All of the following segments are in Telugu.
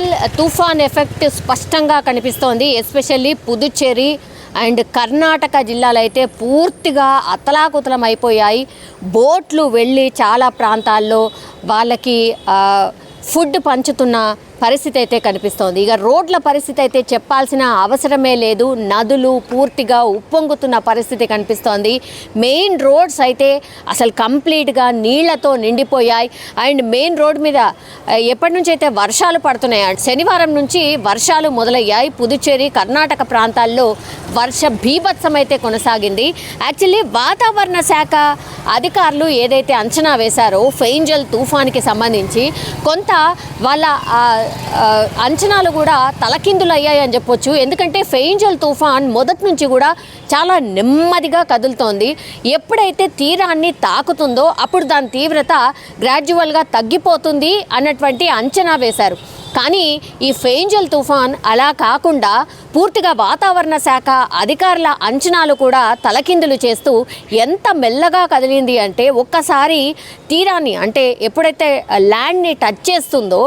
Fengal తుఫాన్ ఎఫెక్ట్ స్పష్టంగా కనిపిస్తోంది ఎస్పెషల్లీ పుదుచ్చేరి అండ్ కర్ణాటక జిల్లాలు అయితే పూర్తిగా అతలాకుతలం అయిపోయాయి బోట్లు వెళ్ళి చాలా ప్రాంతాల్లో వాళ్ళకి ఫుడ్ పంచుతున్న పరిస్థితి అయితే కనిపిస్తోంది. ఇక రోడ్ల పరిస్థితి అయితే చెప్పాల్సిన అవసరమే లేదు. నదులు పూర్తిగా ఉప్పొంగుతున్న పరిస్థితి కనిపిస్తోంది. మెయిన్ రోడ్స్ అయితే అసలు కంప్లీట్గా నీళ్ళతో నిండిపోయాయి. అండ్ మెయిన్ రోడ్ మీద ఎప్పటి నుంచి అయితే వర్షాలు పడుతున్నాయి శనివారం నుంచి వర్షాలు మొదలయ్యాయి. పుదుచ్చేరి కర్ణాటక ప్రాంతాల్లో వర్ష భీభత్సం అయితే కొనసాగింది. యాక్చువల్లీ వాతావరణ శాఖ అధికారులు ఏదైతే అంచనా వేశారో ఫెయింజల్ తుఫాన్కి సంబంధించి కొంత వాళ్ళ అంచనాలు కూడా తలకిందులు అయ్యాయి అని చెప్పొచ్చు. ఎందుకంటే ఫెయింజల్ తుఫాన్ మొదటి నుంచి కూడా చాలా నెమ్మదిగా కదులుతోంది. ఎప్పుడైతే తీరాన్ని తాకుతుందో అప్పుడు దాని తీవ్రత గ్రాడ్యువల్గా తగ్గిపోతుంది అన్నటువంటి అంచనా వేశారు. కానీ ఈ ఫెయింజల్ తుఫాన్ అలా కాకుండా పూర్తిగా వాతావరణ శాఖ అధికారుల అంచనాలు కూడా తలకిందులు చేస్తూ ఎంత మెల్లగా కదిలింది అంటే ఒక్కసారి తీరాన్ని అంటే ఎప్పుడైతే ల్యాండ్ని టచ్ చేస్తుందో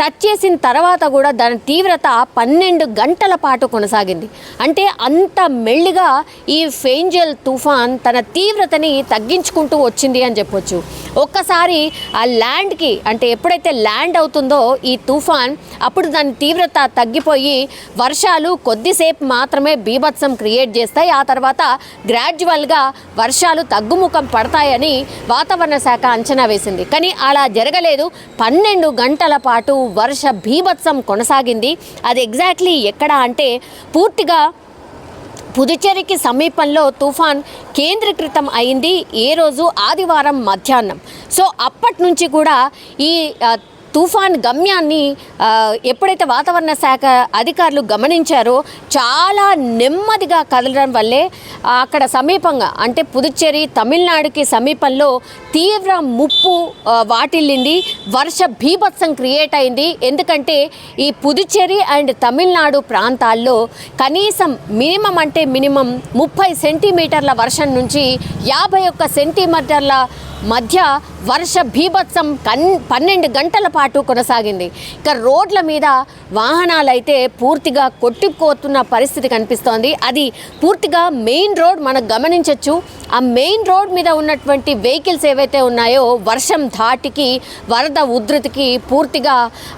టచ్ చేసిన తర్వాత కూడా దాని తీవ్రత పన్నెండు గంటల పాటు కొనసాగింది. అంటే అంత మెల్లిగా ఈ ఫెయింజల్ తుఫాన్ తన తీవ్రతని తగ్గించుకుంటూ వచ్చింది అని చెప్పొచ్చు. ఒక్కసారి ఆ ల్యాండ్కి అంటే ఎప్పుడైతే ల్యాండ్ అవుతుందో ఈ తుఫాన్ అప్పుడు దాని తీవ్రత తగ్గిపోయి వర్షాలు కొద్దిసేపు మాత్రమే బీభత్సం క్రియేట్ చేస్తాయి. ఆ తర్వాత గ్రాడ్యువల్గా వర్షాలు తగ్గుముఖం పడతాయని వాతావరణ శాఖ అంచనా వేసింది. కానీ అలా జరగలేదు. పన్నెండు గంటల పాటు వర్ష బీభత్సం కొనసాగింది. అది ఎగ్జాక్ట్లీ ఎక్కడ అంటే పూర్తిగా పుదుచ్చేరికి సమీపంలో తుఫాన్ కేంద్రీకృతం అయింది. ఏ రోజు? ఆదివారం మధ్యాహ్నం. సో అప్పటి నుంచి కూడా ఈ తుఫాన్ గమ్యాన్ని ఎప్పుడైతే వాతావరణ శాఖ అధికారులు గమనించారో చాలా నెమ్మదిగా కదలడం వల్లే అక్కడ సమీపంగా అంటే పుదుచ్చేరి తమిళనాడుకి సమీపంలో తీవ్ర ముప్పు వాటిల్లింది. వర్ష భీభత్సం క్రియేట్ అయింది. ఎందుకంటే ఈ పుదుచ్చేరి అండ్ తమిళనాడు ప్రాంతాల్లో కనీసం మినిమం అంటే మినిమం ముప్పై సెంటీమీటర్ల వర్షం నుంచి యాభై ఒక్క సెంటీమీటర్ల మధ్య వర్ష భీభత్సం కన్ పన్నెండు గంటల పాటు కొనసాగింది. ఇక రోడ్ల మీద వాహనాలైతే పూర్తిగా కొట్టుకుపోతున్న పరిస్థితి కనిపిస్తోంది. అది పూర్తిగా మెయిన్ రోడ్ మనం గమనించవచ్చు ఆ మెయిన్ రోడ్ మీద ఉన్నటువంటి వెహికల్స్ ఏవైతే ఉన్నాయో వర్షం ధాటికి వరద ఉధృతికి పూర్తిగా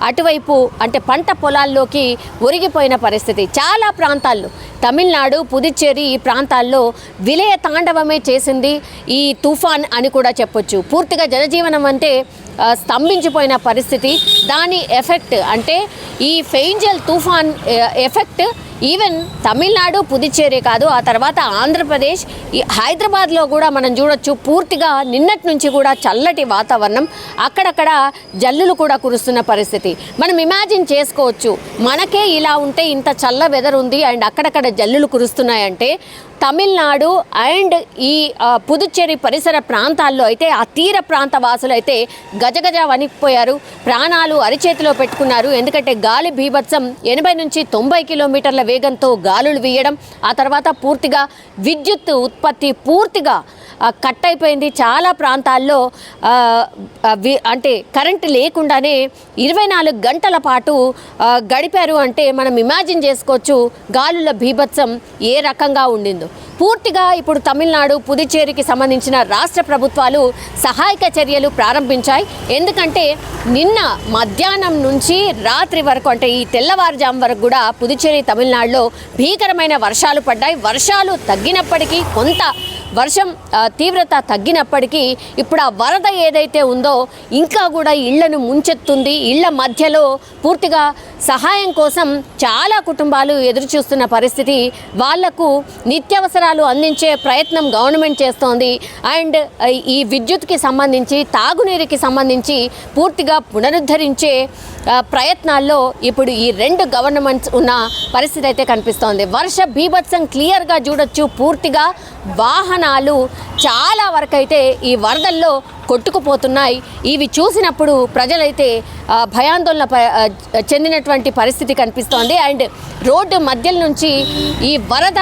అటువైపు అంటే పంట పొలాల్లోకి ఒరిగిపోయిన పరిస్థితి. చాలా ప్రాంతాల్లో తమిళనాడు పుదుచ్చేరి ఈ ప్రాంతాల్లో విలయ తాండవమే చేసింది ఈ తుఫాన్ అని కూడా చెప్పొచ్చు. పూర్తిగా జనజీవనం అంటే స్తంభించిపోయిన పరిస్థితి. దాని ఎఫెక్ట్ అంటే ఈ ఫెయింజల్ తుఫాన్ ఎఫెక్ట్ ఈవెన్ తమిళనాడు పుదుచ్చేరి కాదు ఆ తర్వాత ఆంధ్రప్రదేశ్. ఈ హైదరాబాద్లో కూడా మనం చూడొచ్చు పూర్తిగా నిన్నటి నుంచి కూడా చల్లటి వాతావరణం. అక్కడక్కడ జల్లులు కూడా కురుస్తున్న పరిస్థితి. మనం ఇమాజిన్ చేసుకోవచ్చు మనకే ఇలా ఉంటే ఇంత చల్ల వెదర్ ఉంది అండ్ అక్కడక్కడ జల్లులు కురుస్తున్నాయంటే తమిళనాడు అండ్ ఈ పుదుచ్చేరి పరిసర ప్రాంతాల్లో అయితే ఆ తీర ప్రాంత వాసులు అయితే గజగజ వణికిపోయారు. ప్రాణాలు అరిచేతిలో పెట్టుకున్నారు. ఎందుకంటే గాలి బీభత్సం ఎనభై నుంచి తొంభై కిలోమీటర్ల వేగంతో గాలులు వీయడం ఆ తర్వాత పూర్తిగా విద్యుత్ ఉత్పత్తి పూర్తిగా కట్ అయిపోయింది. చాలా ప్రాంతాల్లో వి- అంటే కరెంటు లేకుండానే ఇరవై నాలుగు గంటల పాటు గడిపారు అంటే మనం ఇమాజిన్ చేసుకోవచ్చు గాలుల బీభత్సం ఏ రకంగా ఉండిందో. పూర్తిగా ఇప్పుడు తమిళనాడు పుదుచ్చేరికి సంబంధించిన రాష్ట్ర ప్రభుత్వాలు సహాయక చర్యలు ప్రారంభించాయి. ఎందుకంటే నిన్న మధ్యాహ్నం నుంచి రాత్రి వరకు అంటే ఈ తెల్లవారుజాము వరకు కూడా పుదుచ్చేరి తమిళనాడులో భీకరమైన వర్షాలు పడ్డాయి. వర్షాలు తగ్గినప్పటికీ కొంత వర్షం తీవ్రత తగ్గినప్పటికీ ఇప్పుడు ఆ వరద ఏదైతే ఉందో ఇంకా కూడా ఇళ్ళను ముంచెత్తుంది. ఇళ్ళ మధ్యలో పూర్తిగా సహాయం కోసం చాలా కుటుంబాలు ఎదురుచూస్తున్న పరిస్థితి వాళ్ళకు నిత్యావసరాలు అందించే ప్రయత్నం గవర్నమెంట్ చేస్తోంది. అండ్ ఈ విద్యుత్కి సంబంధించి తాగునీరుకి సంబంధించి పూర్తిగా పునరుద్ధరించే ప్రయత్నాల్లో ఇప్పుడు ఈ రెండు గవర్నమెంట్స్ ఉన్న పరిస్థితి అయితే కనిపిస్తోంది. వర్ష బీభత్సం క్లియర్గా చూడొచ్చు. పూర్తిగా వాహనాలు చాలా వరకైతే ఈ వరదల్లో కొట్టుకుపోతున్నాయి. ఇవి చూసినప్పుడు ప్రజలైతే భయాందోళన చెందినటువంటి పరిస్థితి కనిపిస్తోంది. అండ్ రోడ్డు మధ్యల నుంచి ఈ వరద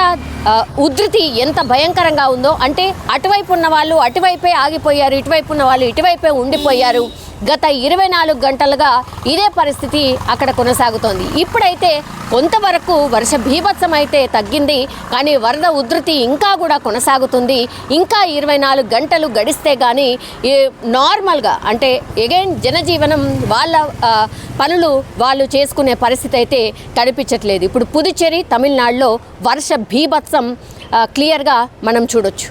ఉధృతి ఎంత భయంకరంగా ఉందో అంటే అటువైపు ఉన్న వాళ్ళు అటువైపే ఆగిపోయారు ఇటువైపు ఉన్న వాళ్ళు ఇటువైపే ఉండిపోయారు. గత ఇరవై నాలుగు గంటలుగా ఇదే పరిస్థితి అక్కడ కొనసాగుతోంది. ఇప్పుడైతే కొంతవరకు వర్ష భీభత్సం అయితే తగ్గింది. కానీ వరద ఉధృతి ఇంకా కూడా కొనసాగుతుంది. ఇంకా ఇరవై నాలుగు గంటలు గడిస్తే కానీ నార్మల్గా అంటే ఎగైన్ జనజీవనం వాళ్ళ పనులు వాళ్ళు చేసుకునే పరిస్థితి అయితే తడిపించట్లేదు. ఇప్పుడు పుదుచ్చేరి తమిళనాడులో వర్ష భీభత్సం క్లియర్గా మనం చూడొచ్చు.